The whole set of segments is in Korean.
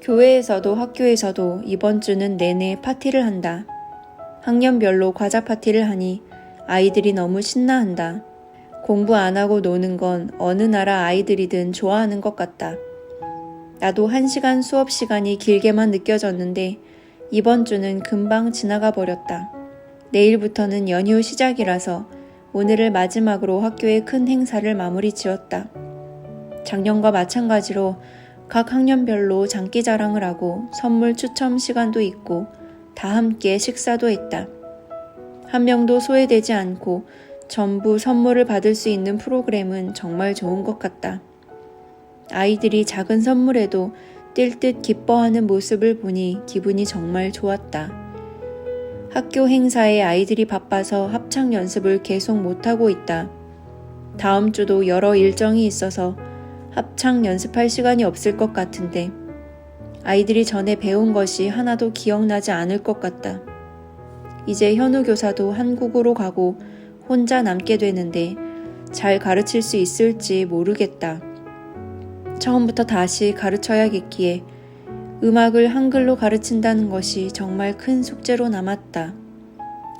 교회에서도 학교에서도 이번 주는 내내 파티를 한다. 학년별로 과자 파티를 하니 아이들이 너무 신나한다. 공부 안 하고 노는 건 어느 나라 아이들이든 좋아하는 것 같다. 나도 한 시간 수업 시간이 길게만 느껴졌는데 이번 주는 금방 지나가 버렸다. 내일부터는 연휴 시작이라서 오늘을 마지막으로 학교의 큰 행사를 마무리 지었다. 작년과 마찬가지로 각 학년별로 장기 자랑을 하고 선물 추첨 시간도 있고 다 함께 식사도 했다. 한 명도 소외되지 않고 전부 선물을 받을 수 있는 프로그램은 정말 좋은 것 같다. 아이들이 작은 선물에도 뛸 듯 기뻐하는 모습을 보니 기분이 정말 좋았다. 학교 행사에 아이들이 바빠서 합창 연습을 계속 못하고 있다. 다음 주도 여러 일정이 있어서 합창 연습할 시간이 없을 것 같은데 아이들이 전에 배운 것이 하나도 기억나지 않을 것 같다. 이제 현우 교사도 한국으로 가고 혼자 남게 되는데 잘 가르칠 수 있을지 모르겠다. 처음부터 다시 가르쳐야겠기에 음악을 한글로 가르친다는 것이 정말 큰 숙제로 남았다.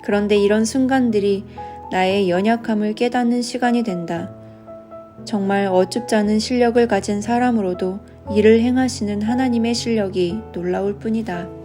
그런데 이런 순간들이 나의 연약함을 깨닫는 시간이 된다. 정말 않은 실력을 가진 사람으로도 일을 행하시는 하나님의 실력이 놀라울 뿐이다.